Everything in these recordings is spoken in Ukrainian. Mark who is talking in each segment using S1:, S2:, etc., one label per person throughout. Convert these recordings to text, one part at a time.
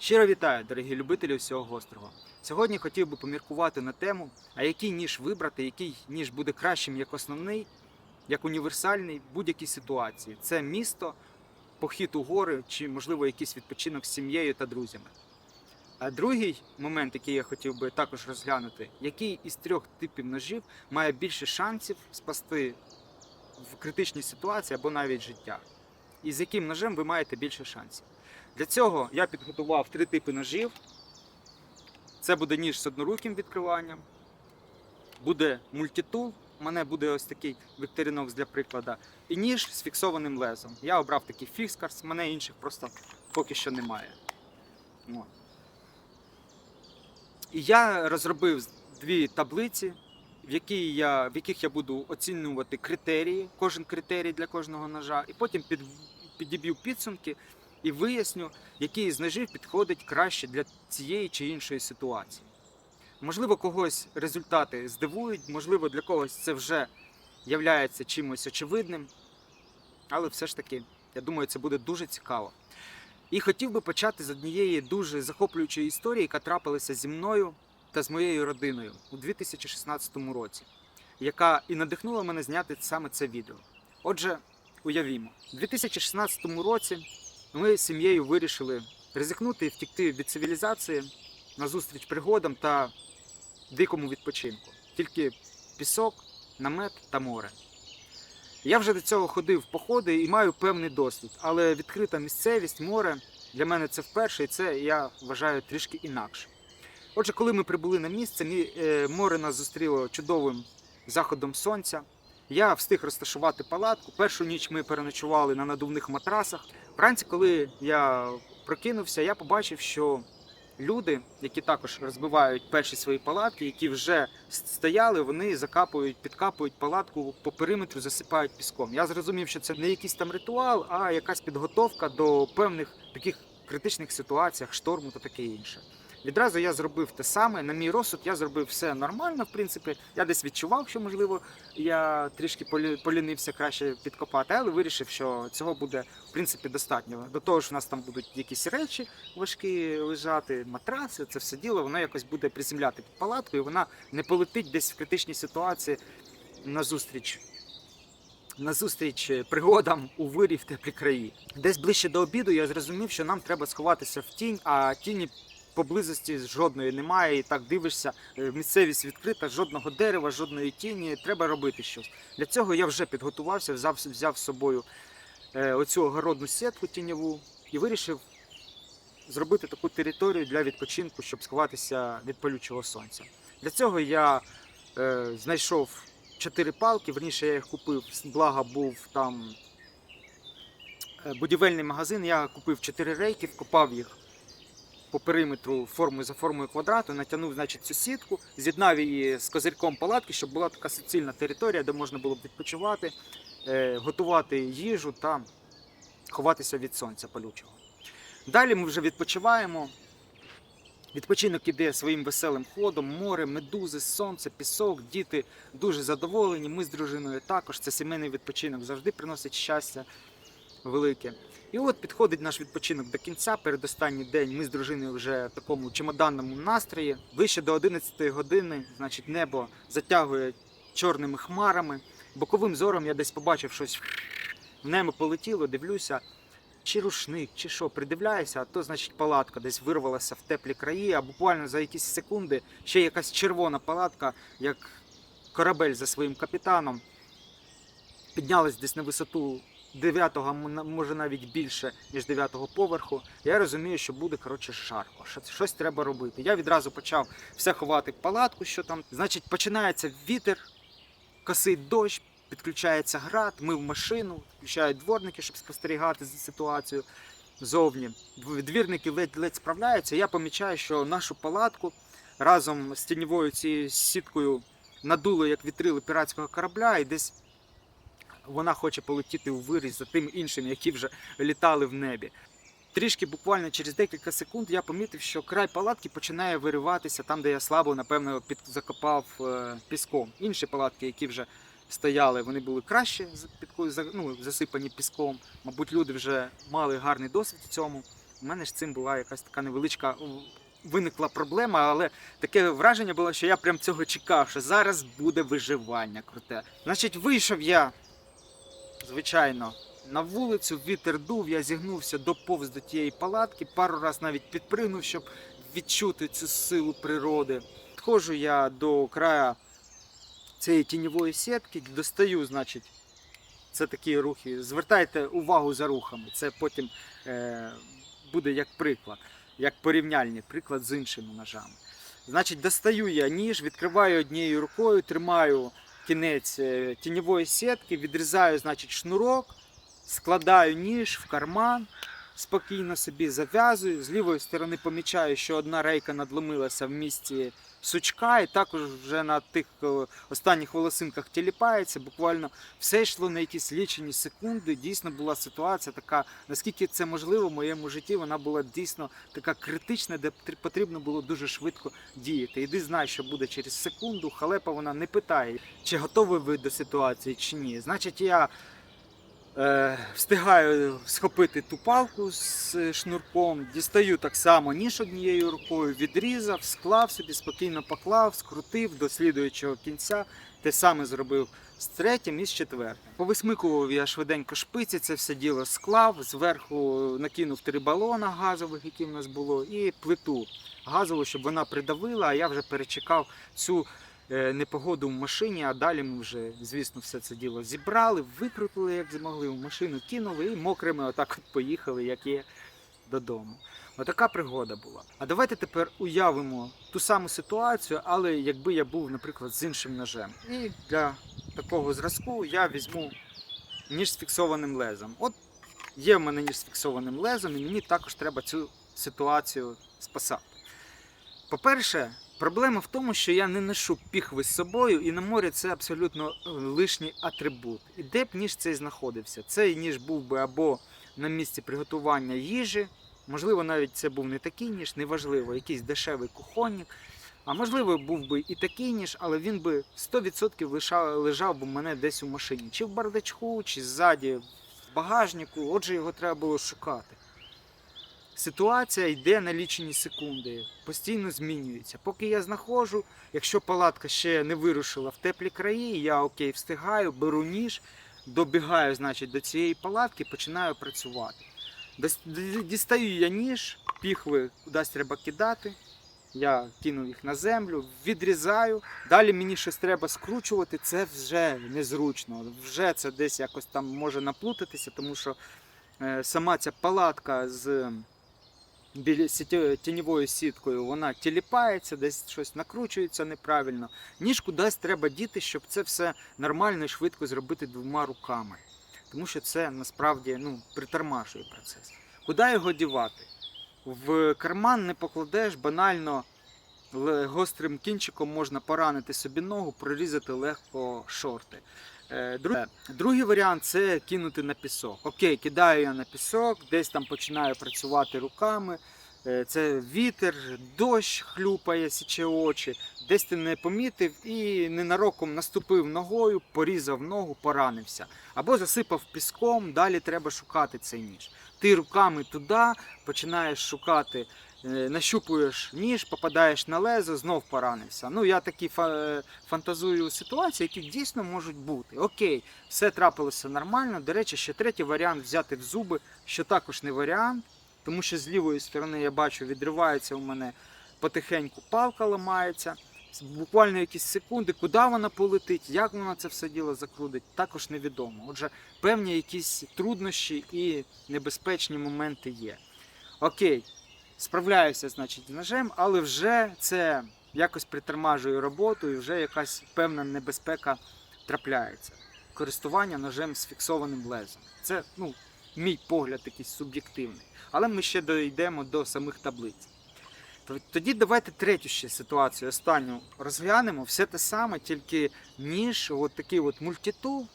S1: Щиро вітаю, дорогі любителі всього гострого. Сьогодні хотів би поміркувати на тему, а який ніж вибрати, який ніж буде кращим як основний, як універсальний в будь-якій ситуації. Це місто, похід у гори чи, можливо, якийсь відпочинок з сім'єю та друзями. А другий момент, який я хотів би також розглянути, який із трьох типів ножів має більше шансів спасти в критичній ситуації або навіть життя. І з яким ножем ви маєте більше шансів. Для цього я підготував три типи ножів. Це буде ніж з одноруким відкриванням, буде мультитул, у мене буде ось такий вікторінокс для прикладу, і ніж з фіксованим лезом. Я обрав такий фікскарс, у мене інших просто поки що немає. І я розробив дві таблиці, в, які я, в яких я буду оцінювати критерії, кожен критерій для кожного ножа, і потім під, підіб'ю підсумки і виясню, який з ножів підходить краще для цієї чи іншої ситуації. Можливо, когось результати здивують, можливо, для когось це вже являється чимось очевидним, але все ж таки, я думаю, це буде дуже цікаво. І хотів би почати з однієї дуже захоплюючої історії, яка трапилася зі мною та з моєю родиною у 2016 році, яка і надихнула мене зняти саме це відео. Отже, уявімо, у 2016 році ми з сім'єю вирішили ризикнути і втікти від цивілізації назустріч пригодам та дикому відпочинку. Тільки пісок, намет та море. Я вже до цього ходив в походи і маю певний досвід, але відкрита місцевість, море для мене це вперше, і це я вважаю трішки інакше. Отже, коли ми прибули на місце, е, море нас зустріло чудовим заходом сонця. Я встиг розташувати палатку. Першу ніч ми переночували на надувних матрасах. Вранці, коли я прокинувся, я побачив, що люди, які також розбивають перші свої палатки, які вже стояли, вони закапують, підкапують палатку по периметру, засипають піском. Я зрозумів, що це не якийсь там ритуал, а якась підготовка до певних таких критичних ситуаціях, шторму та таке інше. Відразу я зробив те саме. На мій розсуд я зробив все нормально, в принципі. Я десь відчував, що можливо я трішки полі- полінився краще підкопати, але вирішив, що цього буде в принципі достатньо. До того ж, у нас там будуть якісь речі важкі лежати, матраси, це все діло, воно якось буде приземляти під палатку, і вона не полетить десь в критичній ситуації назустріч. Назустріч пригодам у вирі в теплі краї. Десь ближче до обіду я зрозумів, що нам треба сховатися в тінь, а тіні поблизості жодної немає. І так дивишся, е, місцевість відкрита, жодного дерева, жодної тіні. Треба робити щось. Для цього я вже підготувався, взяв, взяв з собою е, оцю огородну сітку тіньову і вирішив зробити таку територію для відпочинку, щоб сховатися від палючого сонця. Для цього я е, знайшов чотири палки, верніше я їх купив, благо був там е, будівельний магазин. Я купив чотири рейки, вкопав їх по периметру формою за формою квадрату, натягнув значить, цю сітку, з'єднав її з козирьком палатки, щоб була така суцільна територія, де можна було б відпочивати, е, готувати їжу та ховатися від сонця палючого. Далі ми вже відпочиваємо. Відпочинок іде своїм веселим ходом, море, медузи, сонце, пісок, діти дуже задоволені. Ми з дружиною також. Це сімейний відпочинок завжди приносить щастя велике. І от підходить наш відпочинок до кінця. Передостанній день ми з дружиною вже в такому чемоданному настрої. Ближче до 11 години, значить, небо затягує чорними хмарами. Боковим зором я десь побачив щось в небо полетіло, дивлюся. Чи рушник, чи що, придивляюся, а то, значить, палатка десь вирвалася в теплі краї, а буквально за якісь секунди ще якась червона палатка, як корабель за своїм капітаном, піднялась десь на висоту 9-го, може навіть більше, ніж 9-го поверху. Я розумію, що буде коротше жарко. що- Щось треба робити. Я відразу почав все ховати в палатку, що там. Значить, починається вітер, косить дощ, підключається град, ми в машину, включають дворники, щоб спостерігати за ситуацією зовні. Дв- Двірники ледь-ледь справляються. Я помічаю, що нашу палатку разом з тіньовою цією сіткою надуло як вітрили піратського корабля, і десь вона хоче полетіти у виріс за тим іншим, які вже літали в небі. Трішки буквально через декілька секунд я помітив, що край палатки починає вириватися там, де я слабо, напевно, під закопав е, піском. Інші палатки, які вже стояли, вони були краще ну, засипані піском. Мабуть, люди вже мали гарний досвід в цьому. У мене ж цим була якась така невеличка виникла проблема, але таке враження було, що я прям цього чекав, що зараз буде виживання круте. Значить, вийшов я, звичайно, на вулицю, вітер дув, я зігнувся доповз до тієї палатки, пару раз навіть підпригнув, щоб відчути цю силу природи. Підходжу я до краю цієї тіньової сітки, достаю, значить, це такі рухи. Звертайте увагу за рухами. Це потім е, буде як приклад, як порівняльний приклад з іншими ножами. Значить, достаю я ніж, відкриваю однією рукою, тримаю кінець е, тіньової сітки, відрізаю, значить, шнурок, складаю ніж в карман, спокійно собі зав'язую. З лівої сторони помічаю, що одна рейка надломилася в місці сучка, і також вже на тих е, останніх волосинках тіліпається. Буквально все йшло на якісь лічені секунди. Дійсно була ситуація така, наскільки це можливо в моєму житті, вона була дійсно така критична, де пот- потрібно було дуже швидко діяти. Іди знай, що буде через секунду. Халепа вона не питає, чи готовий ви до ситуації, чи ні. Значить, я встигаю схопити ту палку з е, шнурком, дістаю так само ніж однією рукою, відрізав, склав собі, спокійно поклав, скрутив до слідуючого кінця. Те саме зробив з третім і з четвертим. Повисмикував я швиденько шпиці, це все діло склав, зверху накинув три балона газових, які в нас було, і плиту газову, щоб вона придавила, а я вже перечекав цю е, непогоду в машині, а далі ми вже, звісно, все це діло зібрали, викрутили, як змогли, в машину кинули і мокрими отак от поїхали, як є додому. Отака пригода була. А давайте тепер уявимо ту саму ситуацію, але якби я був, наприклад, з іншим ножем. І для такого зразку я візьму ніж з фіксованим лезом. От є в мене ніж з фіксованим лезом, і мені також треба цю ситуацію спасати. По-перше, проблема в тому, що я не ношу піхви з собою, і на морі це абсолютно е, лишній атрибут. І де б ніж цей знаходився? Цей ніж був би або на місці приготування їжі, можливо, навіть це був не такий ніж, неважливо, якийсь дешевий кухонник. А можливо, був би і такий ніж, але він би 100% лишав, лежав би мене десь у машині, чи в бардачку, чи ззаді в багажнику. Отже, його треба було шукати. Ситуація йде на лічені секунди, постійно змінюється. Поки я знаходжу, якщо палатка ще не вирушила в теплі краї, я окей, встигаю, беру ніж, добігаю, значить, до цієї палатки, починаю працювати. Дістаю я ніж, піхви кудись треба кидати. Я кину їх на землю, відрізаю. Далі мені щось треба скручувати. Це вже незручно. Вже це десь якось там може наплутатися, тому що е, сама ця палатка з тіньовою сіткою, вона тіліпається, десь щось накручується неправильно. Ніж кудись треба діти, щоб це все нормально і швидко зробити двома руками. Тому що це насправді ну, притормажує процес. Куди його дівати? В карман не покладеш банально гострим кінчиком можна поранити собі ногу, прорізати легко шорти. Е, Другий варіант це кинути на пісок. Окей, кидаю я на пісок, десь там починаю працювати руками. Е, Це вітер, дощ хлюпає, січе очі, десь ти не помітив і ненароком наступив ногою, порізав ногу, поранився. Або засипав піском, далі треба шукати цей ніж. Ти руками туди починаєш шукати, нащупуєш ніж, попадаєш на лезо, знов поранився. Ну, я такі фа- фантазую ситуації, які дійсно можуть бути. Окей, все трапилося нормально. До речі, ще третій варіант взяти в зуби, що також не варіант, тому що з лівої сторони я бачу, відривається у мене потихеньку палка ламається. Буквально якісь секунди, куди вона полетить, як вона це все діло закрутить, також невідомо. Отже, певні якісь труднощі і небезпечні моменти є. Окей, справляюся, значить, ножем, але вже це якось притормажує роботу і вже якась певна небезпека трапляється. Користування ножем з фіксованим лезом. Це ну, мій погляд якийсь суб'єктивний. Але ми ще дійдемо до самих таблиць. Тоді давайте третю ще ситуацію, останню розглянемо. Все те саме, тільки ніж, от такий от мультитул,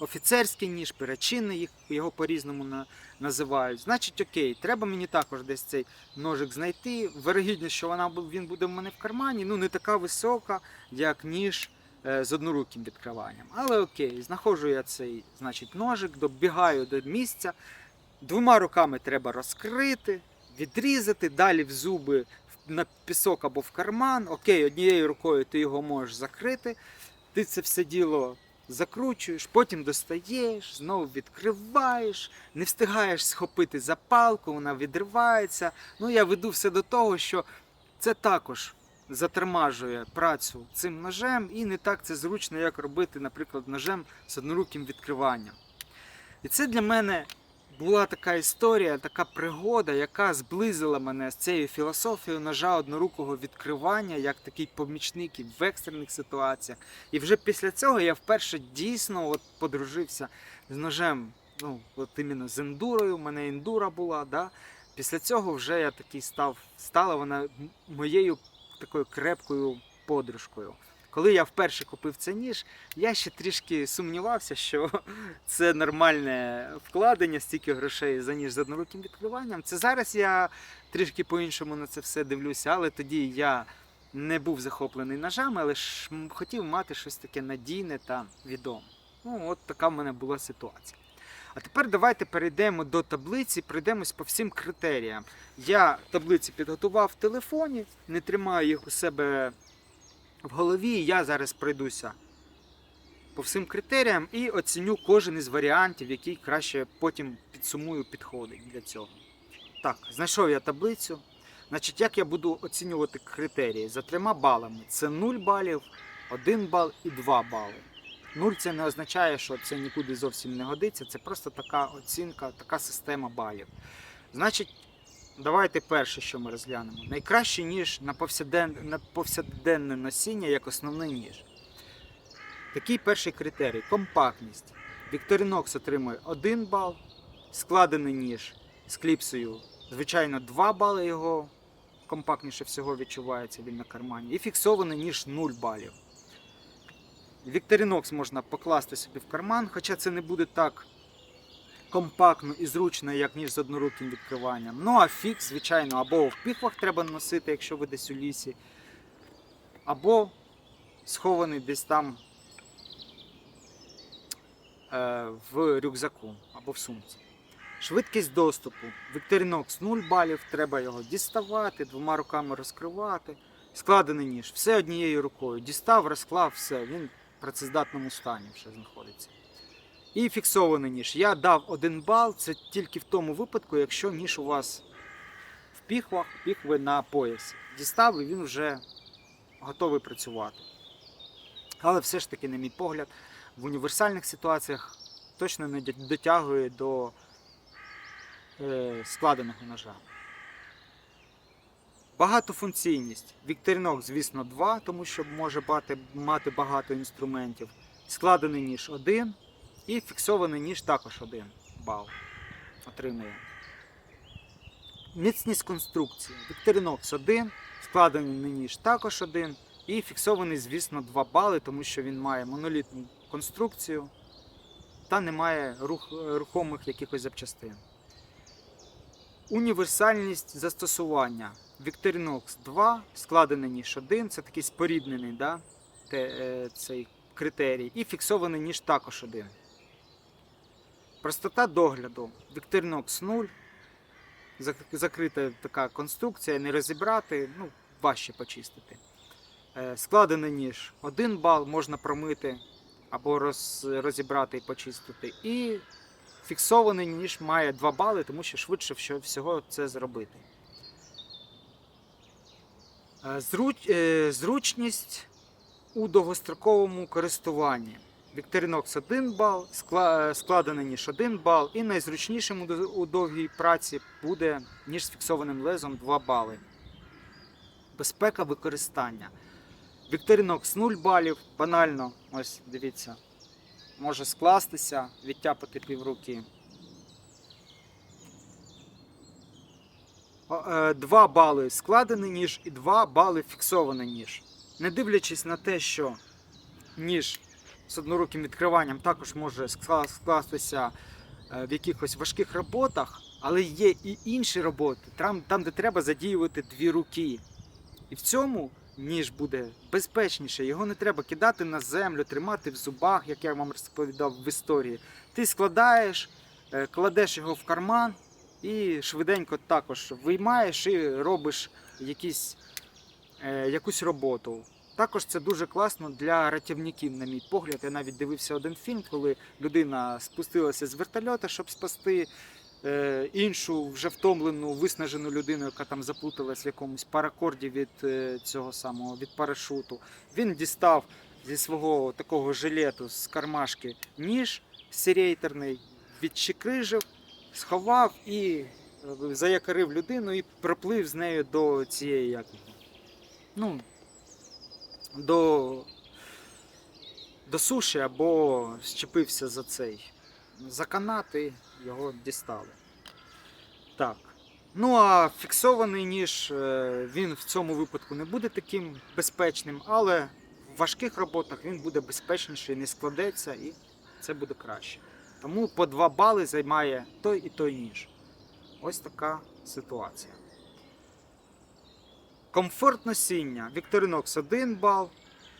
S1: офіцерський ніж, перечинний, його по-різному називають. Значить, окей, треба мені також десь цей ножик знайти. Вирогідність, що вона, він буде в мене в кармані, ну не така висока, як ніж е, з одноруким відкриванням. Але окей, знаходжу я цей значить, ножик, добігаю до місця. Двома руками треба розкрити, відрізати, далі в зуби на пісок або в карман. Окей, однією рукою ти його можеш закрити. Ти це все діло закручуєш, потім достаєш, знову відкриваєш, не встигаєш схопити запалку, вона відривається. Ну, я веду все до того, що це також затормажує працю цим ножем, і не так це зручно, як робити, наприклад, ножем з одноруким відкриванням. І це для мене була така історія, така пригода, яка зблизила мене з цією філософією ножа однорукого відкривання, як такий помічник і в екстрених ситуаціях. І вже після цього я вперше дійсно от подружився з ножем. Ну, от іменно з ендурою, у мене ендура була. Да? Після цього вже я такий став, стала вона моєю такою крепкою подружкою. Коли я вперше купив цей ніж, я ще трішки сумнівався, що це нормальне вкладення, стільки грошей за ніж з одноруким відкриванням. Це зараз я трішки по-іншому на це все дивлюся, але тоді я не був захоплений ножами, але ж хотів мати щось таке надійне та відоме. Ну, от така в мене була ситуація. А тепер давайте перейдемо до таблиці, пройдемось по всім критеріям. Я таблиці підготував в телефоні, не тримаю їх у себе в голові. Я зараз пройдуся по всім критеріям і оціню кожен із варіантів, який краще потім підсумую підходить для цього. Так, знайшов я таблицю. Значить, як я буду оцінювати критерії? За трьома балами. Це 0 балів, 1 бал і 2 бали. 0 це не означає, що це нікуди зовсім не годиться. Це просто така оцінка, така система балів. Значить, давайте перше, що ми розглянемо. Найкращий ніж на, повсякден... на повсякденне носіння як основний ніж. Такий перший критерій компактність. Victorinox отримує 1 бал, складений ніж з кліпсою, звичайно, 2 бали його компактніше всього відчувається він на кармані. І фіксований ніж 0 балів. Victorinox можна покласти собі в карман, хоча це не буде так компактно і зручно, як ніж з одноруким відкриванням. Ну а фікс, звичайно, або в піхвах треба носити, якщо ви десь у лісі, або схований десь там е, в рюкзаку або в сумці. Швидкість доступу. Victorinox 0 балів, треба його діставати, двома руками розкривати. Складений ніж, все однією рукою. Дістав, розклав, все, він в працездатному стані вже знаходиться. І фіксований ніж. Я дав 1 бал, це тільки в тому випадку, якщо ніж у вас в піхвах, піхви на поясі. Дістав і він вже готовий працювати. Але все ж таки, на мій погляд, в універсальних ситуаціях точно не дотягує до е, складеного ножа. Багатофункційність. Victorinox, звісно, 2, тому що може мати, багато інструментів. Складений ніж 1 і фіксований ніж також 1 бал. Отримує. Міцність конструкції. Victorinox 1, складений ніж також 1 і фіксований, звісно, 2 бали, тому що він має монолітну конструкцію та не має рух, рухомих якихось запчастин. Універсальність застосування. Victorinox 2, складений ніж 1, це такий споріднений да, те, е, цей критерій, і фіксований ніж також 1. Простота догляду. Victorinox 0. Закрита така конструкція, не розібрати, ну, важче почистити. Е, Складений ніж 1 бал, можна промити або роз, розібрати і почистити. І фіксований ніж має 2 бали, тому що швидше всього- всього це зробити. Е, Зруч, е, зручність у довгостроковому користуванні. Victorinox 1 бал, скла- е, складений ніж 1 бал, і найзручнішим у довгій праці буде ніж з фіксованим лезом 2 бали. Безпека використання. Victorinox 0 балів, банально, ось дивіться, може скластися, відтяпати півруки. 2 бали складений ніж і 2 бали фіксований ніж. Не дивлячись на те, що ніж з одноруким відкриванням також може скластися е, в якихось важких роботах, але є і інші роботи, там, там де треба задіювати дві руки. І в цьому ніж буде безпечніше. Його не треба кидати на землю, тримати в зубах, як я вам розповідав в історії. Ти складаєш, е, кладеш його в карман і швиденько також виймаєш і робиш якісь, е, якусь роботу. Також це дуже класно для рятівників, на мій погляд. Я навіть дивився один фільм, коли людина спустилася з вертольота, щоб спасти е, іншу вже втомлену, виснажену людину, яка там заплуталась в якомусь паракорді від е, цього самого від парашуту. Він дістав зі свого такого жилету з кармашки ніж серейтерний, відчикрижив, сховав і е, заякорив людину і проплив з нею до цієї як, ну, до, до суші або щепився за цей. За канати його дістали. Так. Ну а фіксований ніж е, він в цьому випадку не буде таким безпечним, але в важких роботах він буде безпечніший, не складеться і це буде краще. Тому по 2 бали займає той і той ніж. Ось така ситуація. Комфорт носіння. Victorinox 1 бал,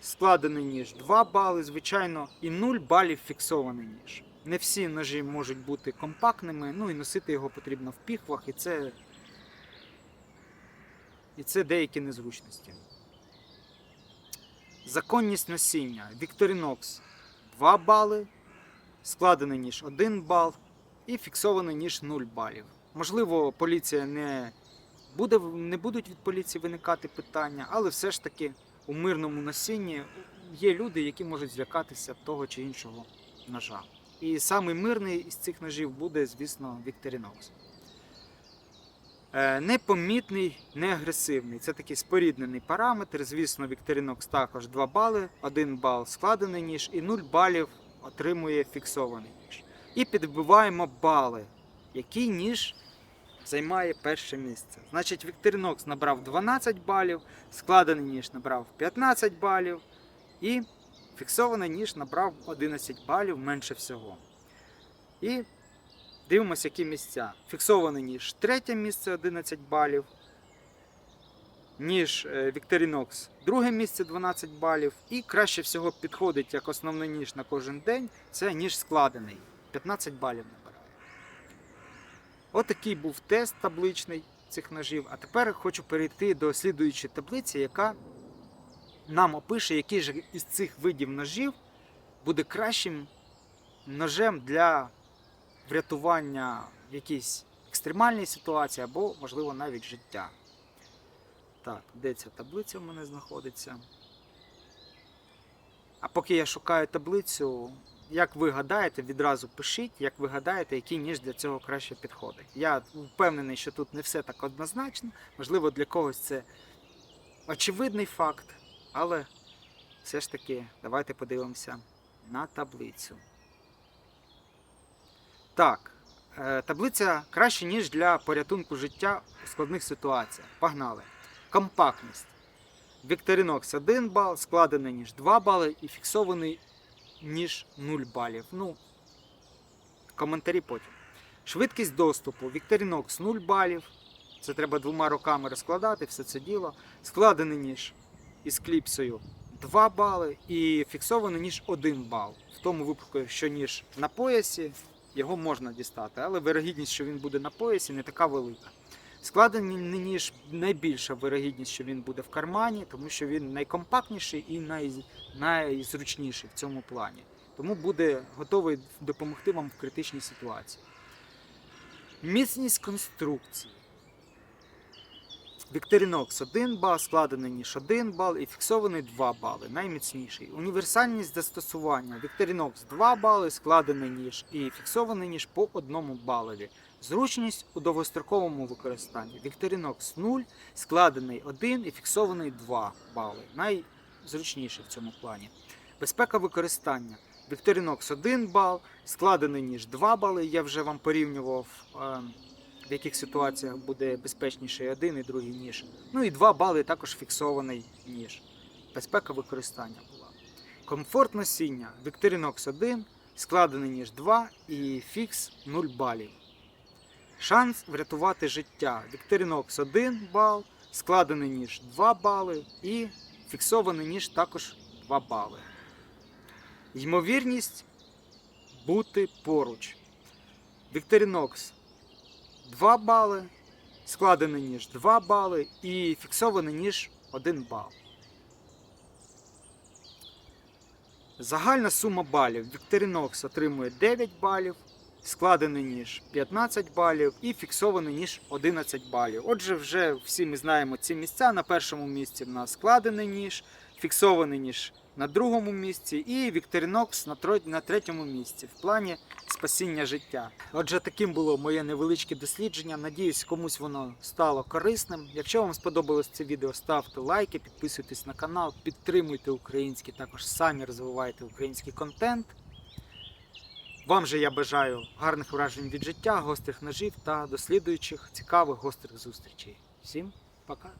S1: складений ніж 2 бали, звичайно, і 0 балів фіксований ніж. Не всі ножі можуть бути компактними, ну і носити його потрібно в піхвах, і це, і це деякі незручності. Законність носіння. Victorinox 2 бали, складений ніж 1 бал і фіксований ніж 0 балів. Можливо, поліція не буде, не будуть від поліції виникати питання, але все ж таки у мирному носінні є люди, які можуть злякатися того чи іншого ножа. І самий мирний із цих ножів буде, звісно, Victorinox. Е, Непомітний, не агресивний. Це такий споріднений параметр. Звісно, Victorinox також 2 бали, 1 бал складений ніж і 0 балів отримує фіксований ніж. І підбиваємо бали, який ніж займає перше місце. Значить, Victorinox набрав 12 балів, складений ніж набрав 15 балів і фіксований ніж набрав 11 балів менше всього. І дивимося, які місця. Фіксований ніж третє місце 11 балів. Ніж е, Victorinox друге місце 12 балів. І краще всього підходить як основний ніж на кожен день. Це ніж складений. 15 балів Отакий був тест табличний цих ножів. А тепер хочу перейти до слідуючої таблиці, яка нам опише, який же із цих видів ножів буде кращим ножем для врятування в якійсь екстремальній ситуації або, можливо, навіть життя. Так, де ця таблиця в мене знаходиться? А поки я шукаю таблицю, як ви гадаєте, відразу пишіть, як ви гадаєте, який ніж для цього краще підходить. Я впевнений, що тут не все так однозначно. Можливо, для когось це очевидний факт, але все ж таки давайте подивимося на таблицю. Так, е, таблиця краще, ніж для порятунку життя у складних ситуаціях. Погнали. Компактність. Victorinox 1 бал, складений ніж 2 бали і фіксований ніж 0 балів. Ну, коментарі потім. Швидкість доступу. Victorinox 0 балів. Це треба двома руками розкладати, все це діло. Складений ніж із кліпсою 2 бали і фіксований ніж 1 бал. В тому випадку, якщо ніж на поясі, його можна дістати, але вирогідність, що він буде на поясі, не така велика. Складений ніж найбільша вирогідність, що він буде в кармані, тому що він найкомпактніший і най... найзручніший в цьому плані. Тому буде готовий допомогти вам в критичній ситуації. Міцність конструкції. Victorinox 1 бал, складений ніж 1 бал і фіксований 2 бали. Найміцніший. Універсальність застосування. Victorinox 2 бали, складений ніж і фіксований ніж по 1 балові. Зручність у довгостроковому використанні. Victorinox 0, складений 1 і фіксований 2 бали. Найзручніший в цьому плані. Безпека використання. Victorinox 1 бал, складений ніж 2 бали. Я вже вам порівнював, е, в яких ситуаціях буде безпечніший один і другий ніж. Ну і 2 бали також фіксований ніж. Безпека використання була. Комфорт носіння. Victorinox 1, складений ніж 2 і фікс 0 балів. Шанс врятувати життя. Victorinox 1 бал, складений ніж 2 бали і фіксований ніж також 2 бали. Ймовірність бути поруч. Victorinox 2 бали, складений ніж 2 бали і фіксований ніж 1 бал. Загальна сума балів. Victorinox отримує 9 балів, складений ніж 15 балів і фіксований ніж 11 балів. Отже, вже всі ми знаємо ці місця. На першому місці в нас складений ніж, фіксований ніж на другому місці, і тро- на третьому місці в плані спасіння життя. Отже, таким було моє невеличке дослідження. Надіюсь, комусь воно стало корисним. Якщо вам сподобалось це відео, ставте лайки, підписуйтесь на канал, підтримуйте український, також самі розвивайте український контент. Вам же я бажаю гарних вражень від життя, гострих ножів та дослідуючих цікавих гострих зустрічей. Всім пока!